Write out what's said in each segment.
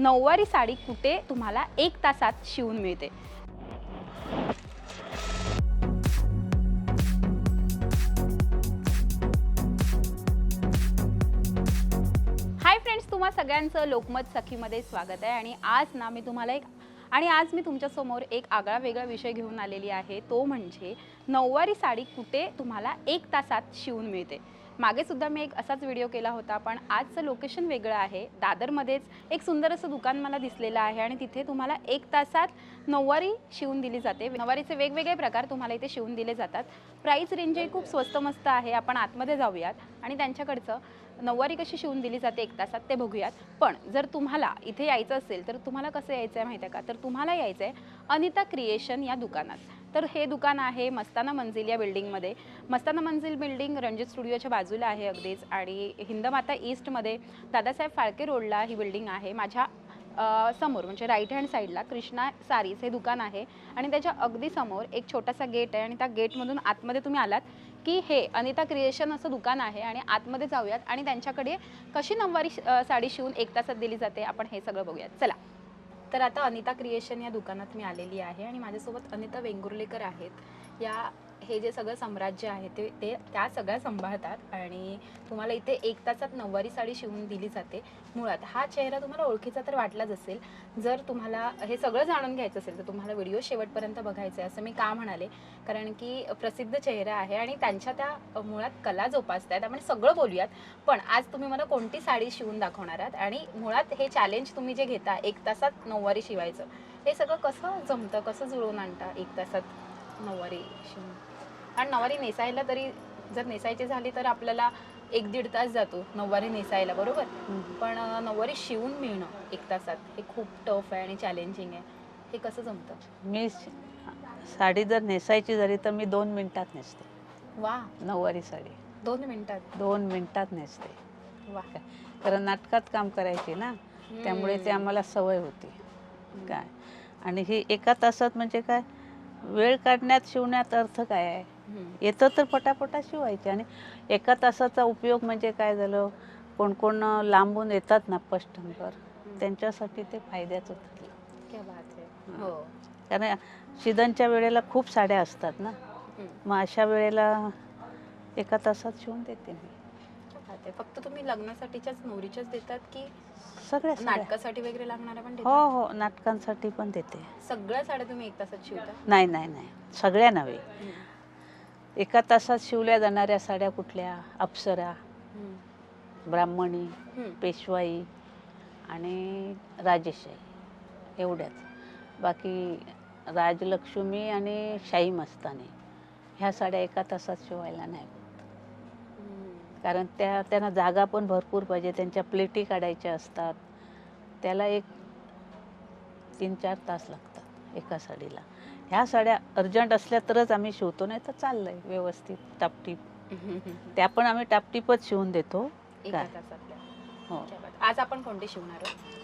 नऊवारी साडी कुठे तुम्हाला एक तासात शिवून मिळते. हाय फ्रेंड्स तुम्हा सगळ्यांचं लोकमत सखीमध्ये स्वागत आहे आणि आज ना मी तुम्हाला एक आणि आज मी तुमच्यासमोर एक आगळा वेगळा विषय घेऊन आलेली आहे. तो म्हणजे नऊवारी साडी कुठे तुम्हाला एक तासात शिवून मिळते. मागे सुद्धा मी एक असाच व्हिडिओ केला होता पण आजचं लोकेशन वेगळं आहे. दादरमध्येच एक सुंदर असं दुकान मला दिसलेलं आहे आणि तिथे तुम्हाला एक तासात नऊवारी शिवून दिली जाते. नऊवारीचे वेगवेगळे प्रकार तुम्हाला इथे शिवून दिले जातात. प्राईस रेंजही खूप स्वस्त मस्त आहे. आपण आतमध्ये जाऊयात आणि त्यांच्याकडचं नऊवारी कशी शिवून दिली जाते एक तासात ते बघूयात. पण जर तुम्हाला इथे यायचं असेल तर तुम्हाला कसं यायचं आहे माहिती आहे का? तर तुम्हाला यायचं आहे अनिता क्रिएशन या दुकानात. तर हे दुकान आहे मस्ताना मंजिल या बिल्डिंगमध्ये. मस्ताना मंजिल बिल्डिंग रणजित स्टुडिओच्या बाजूला आहे अगदीच आणि हिंदमाता ईस्टमध्ये दादासाहेब फाळके रोडला ही बिल्डिंग आहे. माझ्यासमोर म्हणजे राईट हँड साईडला कृष्णा सारीज हे दुकान आहे आणि त्याच्या अगदी समोर एक छोटासा गेट आहे आणि त्या गेटमधून आतमध्ये तुम्ही आलात की हे अनिता क्रिएशन असं दुकान आहे आणि आतमध्ये जाऊयात आणि त्यांच्याकडे कशी नऊवारी साडी शिवून एक तासात दिली जाते आपण हे सगळं बघूयात. चला. तर आता अनिता क्रिएशन या दुकानात मी आलेली आहे आणि माझ्यासोबत अनिता वेंगुर्लेकर आहेत. या हे जे सगळं साम्राज्य आहे ते ते त्या सगळ्या सांभाळतात आणि तुम्हाला इथे एक तासात नऊवारी साडी शिवून दिली जाते. मुळात हा चेहरा तुम्हाला ओळखीचा तर वाटलाच असेल. जर तुम्हाला हे सगळं जाणून घ्यायचं असेल तर तुम्हाला व्हिडिओ शेवटपर्यंत बघायचा आहे असं मी का म्हणाले? कारण की प्रसिद्ध चेहरा आहे आणि त्यांच्या त्या मुळात कला जोपासत आहेत आपण सगळं बोलूयात पण आज तुम्ही मला कोणती साडी शिवून दाखवणार आहात? आणि मुळात हे चॅलेंज तुम्ही जे घेता एक तासात नऊवारी शिवायचं हे सगळं कसं जमतं? कसं जुळवून आणता एक तासात नऊवारी शिवून? आणि नऊवारी नेसायला तरी जर नेसायची झाली तर आपल्याला एक दीड तास जातो नऊवारी नेसायला बरोबर? पण नऊवारी शिवून मिळणं एक तासात हे खूप टफ आहे आणि चॅलेंजिंग आहे. हे कसं जमतं? मी साडी जर नेसायची झाली तर मी दोन मिनिटात नेसते. वा. नऊवारी साडी. दोन मिनिटात? दोन मिनिटात नेसते. वा. कारण नाटकात काम करायची ना त्यामुळे ते आम्हाला सवय होती. काय? आणि ही एका तासात म्हणजे काय? वेळ काढण्यात शिवण्यात अर्थ काय आहे. येतं तर पटापटा शिवायचे. आणि एका तासाचा उपयोग म्हणजे काय झालं? कोण कोण लांबून येतात ना कस्टमर त्यांच्यासाठी ते फायद्याचं ठरलं. क्या बात आहे हो. कारण शिदनच्या वेळेला खूप साड्या असतात ना. मग अशा वेळेला एका तासात शिवून देते मी. फक्त तुम्ही लग्नासाठीच्याच नवरीच्याच देतात की सगळ्या नाटकासाठी वगैरे लागणाऱ्या पण हो हो नाटकांसाठी पण देते. सगळ्या साड्या तुम्ही एक तासात शिवता? नाही नाही नाही. सगळ्या नव्हे. एका तासात शिवल्या जाणाऱ्या साड्या कुठल्या अप्सरा. ब्राह्मणी. पेशवाई आणि राजेशाही एवढ्याच बाकी राजलक्ष्मी आणि शाही मस्तानी ह्या साड्या एका तासात शिवायला नाही. कारण त्या त्यांना जागा पण भरपूर पाहिजे त्यांच्या प्लेटी काढायच्या असतात त्याला एक तीन चार तास लागतात एका साडीला ह्या साड्या अर्जंट असल्या तरच आम्ही शिवतो नाही तर चाललंय व्यवस्थित टापटीप. त्या पण आम्ही टापटीपच शिवून देतो. एका काय? हो. आज आपण कोणते शिवणार आहोत?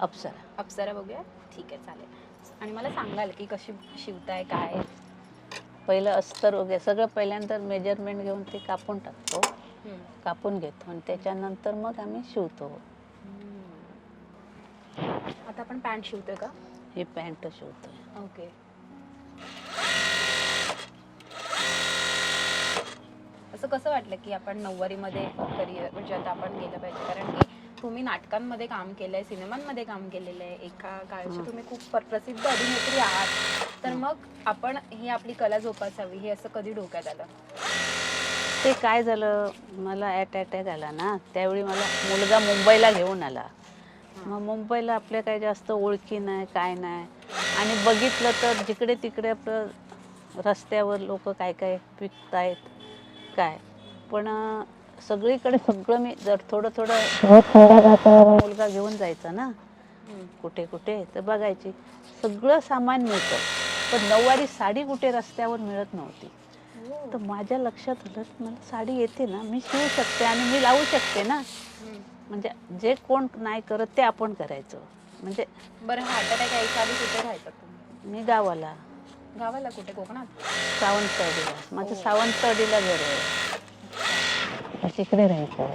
अप्सरा. अप्सरा बघूया? ठीक आहे चालेल. आणि मला सांगाल की कशी शिवताय काय? पहिलं अस्तर वगैरे सगळं पहिल्यांदा मेजरमेंट घेऊन ते कापून टाकतो. कापून घेतो आणि त्याच्यानंतर मग आम्ही शिवतो. आता आपण पॅन्ट शिवतोय का? हे पॅन्ट शिवतोय. ओके. असं कसं वाटलं की आपण नऊवारीमध्ये करिअर म्हणजे आता आपण गेलं पाहिजे? कारण की तुम्ही नाटकांमध्ये काम केलंय सिनेमांमध्ये काम केलेलं आहे एका काळच्या हं. तुम्ही खूप पर- प्रसिद्ध अभिनेत्री आहात. तर मग आपण ही आपली कला जोपासावी हे असं कधी डोक्यात आलं? ते काय झालं? मला ॲट अटॅक आला ना त्यावेळी मला मुलगा मुंबईला घेऊन आला. मग मुंबईला आपल्या काय जास्त ओळखी नाही काय नाही. आणि बघितलं तर जिकडे तिकडे आपलं रस्त्यावर लोक काय काय विकतायत काय पण अं, सगळीकडे सगळं मी जर थोडं थोडं मुलगा घेऊन जायचा ना? कुठे कुठे? तर बघायची. सगळं सामान मिळतं. पण नऊवारी साडी कुठे रस्त्यावर मिळत नव्हती. तर माझ्या लक्षात आलं मला साडी येते ना मी शिवू शकते आणि मी लावू शकते ना. म्हणजे जे कोण नाही करत ते आपण करायचं. म्हणजे बरं हार्ट अटॅक यायच्या आधी कुठे राहायचं तुम्ही? मी गावाला. गावाला कुठे? कोकणात? सावंतवाडीला. माझं. सावंतवाडीला घर आहे. तिकडे राहायचं.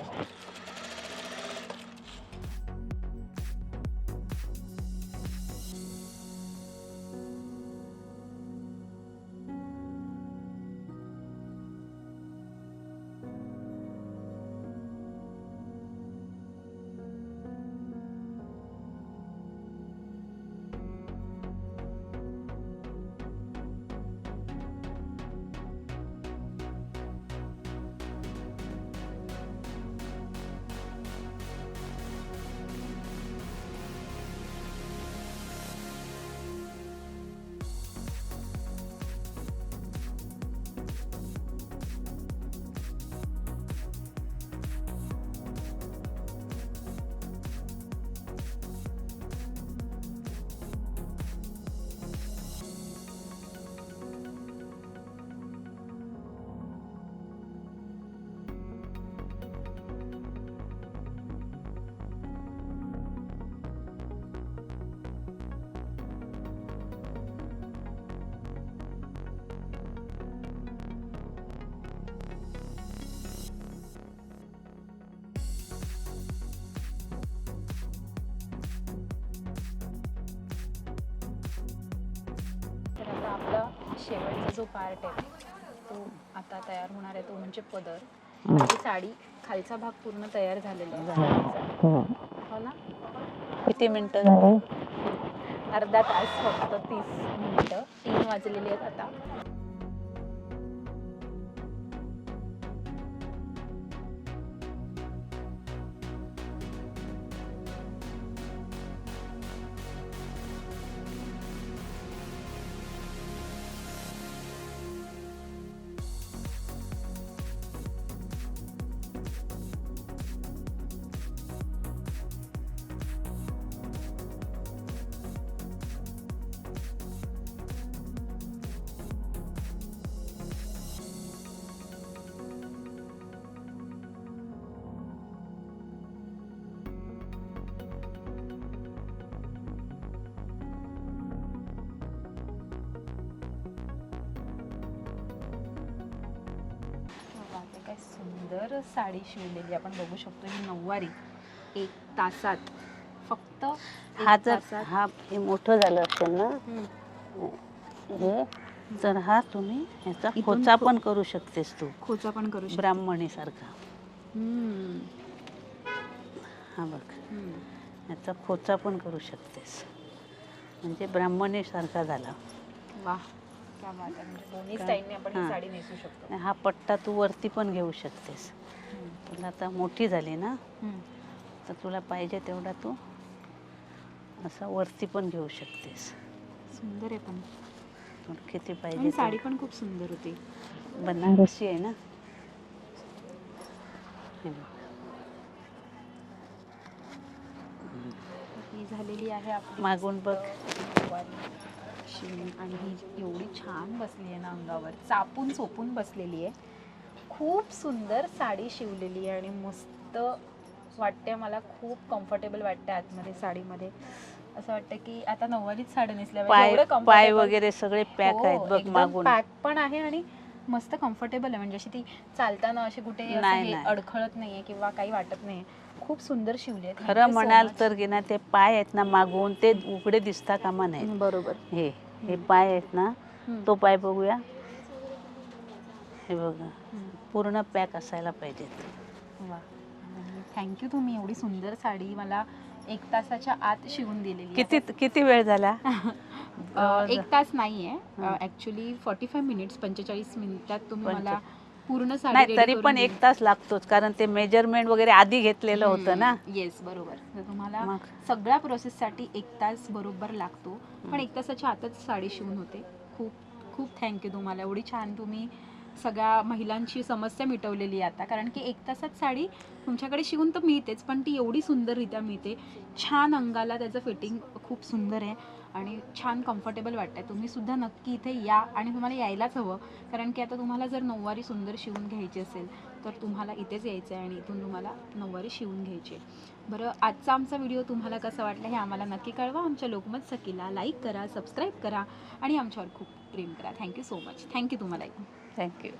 आपला शेवटचा जो पार्ट आहे तो आता तयार होणार आहे तो म्हणजे पदर. ही साडी खालचा भाग पूर्ण तयार झालेला आहे. हो ना? किती मिनिटं? झाली अर्धा तास फक्त तीस मिनिटं. तीन वाजलेली आहेत आता. सुंदर साडी शिवलेली आपण बघू शकतो ही नऊवारी. एक तासात. फक्त एक हा जर तासात. हा हे मोठं झालं असेल ना हम्म. हे तर हा तुम्ही ह्याचा इथून खोचा खो- पण करू शकतेस तू. खोचा पण करू शकतो. ब्राह्मणी सारखा हम्म. हा बघ. हम्म. ह्याचा खोचा पण करू शकतेस. म्हणजे ब्राह्मणी सारखा झाला. वा म्हणजे दोन्ही आपण ही. साडी नेसू शकतो पट्टा तू वरती पण घेऊ शकतेस. तुला आता मोठी झाली ना. तर तुला पाहिजे तेवढा तू असा वरती पण घेऊ शकतेस सुंदर आहे पण तुला किती आणि पाहिजे साडी पण खूप सुंदर होती. बनारसी आहे ना हे बघ. ही झालेली आहे आपली मागून बघ नऊवारी शिवून आणि ही एवढी छान बसली आहे ना अंगावर. चापून चोपून बसलेली आहे. खूप सुंदर साडी शिवलेली आहे आणि मस्त वाटते मला खूप कम्फर्टेबल वाटते आतमध्ये साडीमध्ये. असं वाटतं की आता नऊवारीच साडी नेसल्या पाय पाय वगैरे सगळे पॅक हो, आहेत बघ मागून. पॅक पण आहे आणि मस्त कम्फर्टेबल आहे. म्हणजे अशी ती चालताना अशी कुठे. अडखळत नाहीये किंवा काही वाटत नाही खूप सुंदर शिवली आहे खरं म्हणाल तर की ना ते पाय आहेत ना मागून ते उघडे दिसता कामा नाहीत बरोबर. हे हे पाय आहेत ना. तो पाय बघूया. हे बघा. पूर्ण पॅक असायला पाहिजेत. वा. थँक्यू तुम्ही एवढी सुंदर साडी मला एक तासाच्या आत शिवून दिलेली आहे. किती किती वेळ झाला? एक तास नाहीये. हं. ऍक्च्युली फॉर्टी फाय मिनिट्स पंचेचाळीस मिनिटात तुम्ही मला पूर्ण साडी नाही ready तरी करून पण. एक तास लागतोच कारण ते मेजरमेंट वगैरे आधी घेतलेलं होतं ना. येस बरोबर. तर तुम्हाला मग? सगळ्या प्रोसेससाठी एक तास बरोबर लागतो. पण एक तासाच्या आतच साडी शिवून होते. खूप खूप थँक्यू तुम्हाला. एवढी छान तुम्ही सगळ्या महिलांची समस्या मिटवलेली आहे आता. कारण की एक तासात साडी तुमच्याकडे शिवून तर मिळतेच पण ती एवढी सुंदररित्या मिळते. छान अंगाला त्याचं फिटिंग खूप सुंदर आहे. आणि छान कम्फर्टेबल वाटतंय. तुम्ही सुद्धा नक्की इथे या आणि तुम्हाला यायलाच हवं. कारण की आता तुम्हाला जर नऊवारी सुंदर शिवून घ्यायची असेल तर तुम्हाला इथेच यायचं आहे आणि इथून तुम्हाला नऊवारी शिवून घ्यायची आहे. बरं आजचा आमचा व्हिडिओ तुम्हाला कसा वाटला हे आम्हाला नक्की कळवा. आमच्या लोकमत सखीला लाईक करा सबस्क्राईब करा आणि आमच्यावर खूप प्रेम करा. Thank you so much thank you तुम्हाला थँक्यू